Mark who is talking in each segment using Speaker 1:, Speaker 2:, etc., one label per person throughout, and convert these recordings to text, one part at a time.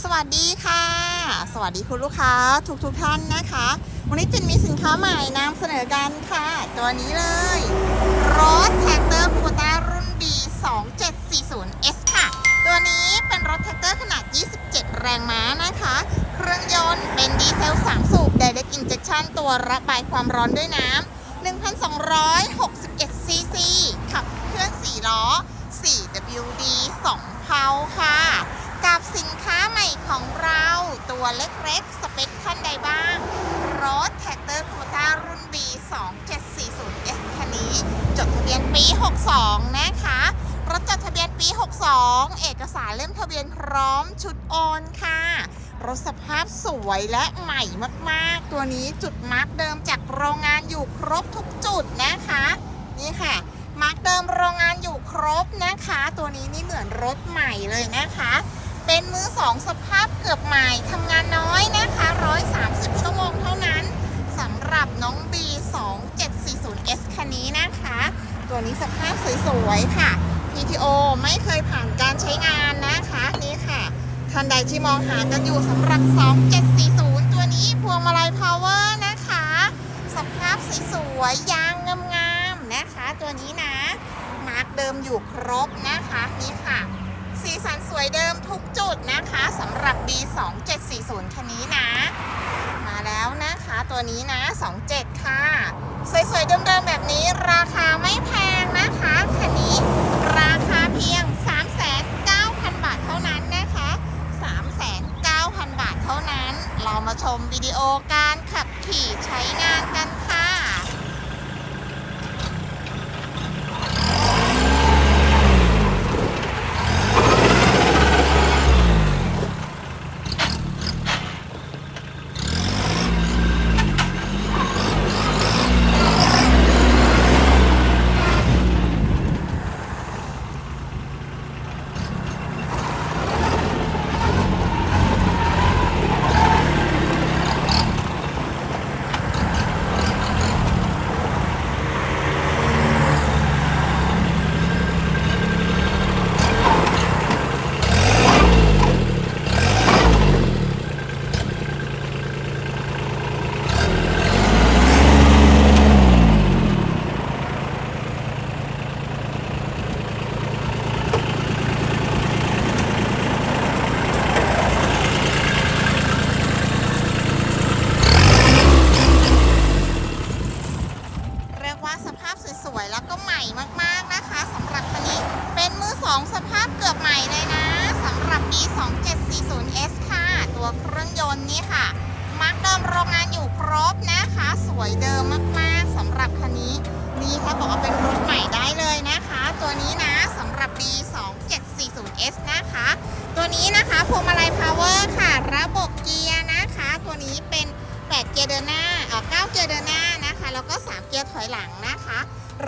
Speaker 1: สวัสดีค่ะ สวัสดีคุณลูกค้าทุกทุกท่านนะคะ วันนี้จินมีสินค้าใหม่นำเสนอกันค่ะ ตัวนี้เลย รถแท็กเตอร์คูต้ารุ่น B 2740 S ค่ะ ตัวนี้เป็นรถแท็กเตอร์ขนาด 27 แรงม้านะคะ เครื่องยนต์เป็นดีเซล 3 สูบ Direct Injection ตัวระบายความร้อนด้วยน้ำ1,261ซีซีขับเคลื่อน4ล้อ 4WD 2เพาค่ะ กับสินค้าใหม่ของเรา ตัวเล็กๆ สเปคท่านใดบ้าง รถแท็กเตอร์โคต้ารุ่น B 2740 S คันนี้ จดทะเบียนปี 62 นะคะ รถจดทะเบียนปี 62 เอกสารเล่มทะเบียนพร้อมชุดโอนค่ะ รถสภาพสวยและใหม่มากๆ ตัวนี้จุดมาร์กเดิมจากโรงงานอยู่ครบทุกจุดนะคะ นี่ค่ะมาร์กเดิมโรงงานอยู่ครบนะคะ ตัวนี้นี่เหมือนรถใหม่เลยนะคะ เป็นมือสองสภาพเกือบใหม่ทำงานน้อยนะคะ 130 ชั่วโมงเท่านั้นสำหรับน้อง B 2740 S คันนี้นะคะ ตัวนี้สภาพสวยๆค่ะ PTO ไม่เคยผ่านการใช้งานนะคะนี่ค่ะ ท่านใดที่มองหากันอยู่สำหรับ 2740 ตัวนี้พวงมาลัย power นะคะ สภาพสวยๆยางงามๆนะคะ ตัวนี้นะ มาร์กเดิมอยู่ครบนะคะนี่ค่ะ สันสวยเดิมทุกจุดนะคะสำหรับ B 2740 คันนี้นะ มาแล้วนะคะตัวนี้นะ 27 ค่ะ สวยๆเดิมๆแบบนี้ราคาไม่แพ 740S ค่ะ ตัวเครื่องยนต์นี้ค่ะ มาร์กเดิมโรงงานอยู่ครบนะคะ สวยเดิมมากๆสำหรับคันนี้นี่เขาบอกว่าเป็นรถใหม่ได้เลยนะคะ ตัวนี้นะสำหรับ B 2 7 4 0 S นะคะ ตัวนี้นะคะพวงมาลัยพาวเวอร์ค่ะ ระบบเกียร์นะคะ ตัวนี้เป็น8เกียร์เดินหน้าเออ9เกียร์เดินหน้านะคะ แล้วก็ 3 เกียร์ถอยหลังนะคะ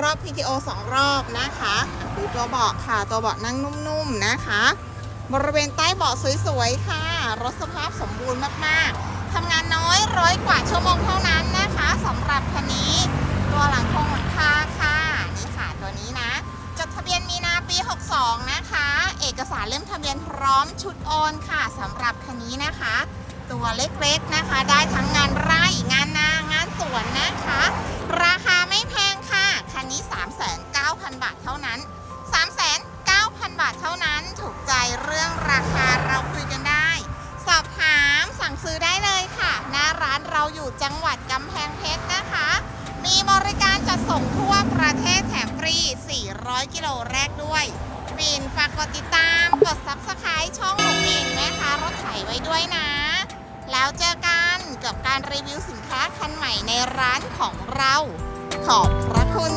Speaker 1: รอบ PTO 2 รอบนะคะดูตัวเบาะค่ะ ตัวเบาะนั่งนุ่มๆนะคะ บริเวณใต้เบาะสวยๆค่ะ รถสภาพสมบูรณ์มากๆทำงานน้อยร้อยกว่าชั่วโมงเท่านั้นนะคะสำหรับคันนี้ ตัวหลังคงหลังคาค่ะนี่ค่ะตัวนี้นะ จดทะเบียนมีนาปี 62 นะคะ เอกสารเล่มทะเบียนพร้อมชุดโอนค่ะสำหรับคันนี้นะคะ ตัวเล็กๆนะคะ ได้ทั้งงานไร่ง อยู่จังหวัดกำแพงเพชรนะคะ มีบริการจัดส่งทั่วประเทศแถมฟรี 400 กิโลแรกด้วยบีนฝากกดติดตาม กด Subscribe ช่องของบีนแม่ค้ารถไถไว้ด้วยนะ แล้วเจอกันกับการรีวิวสินค้าคันใหม่ในร้านของเรา ขอบพระคุณ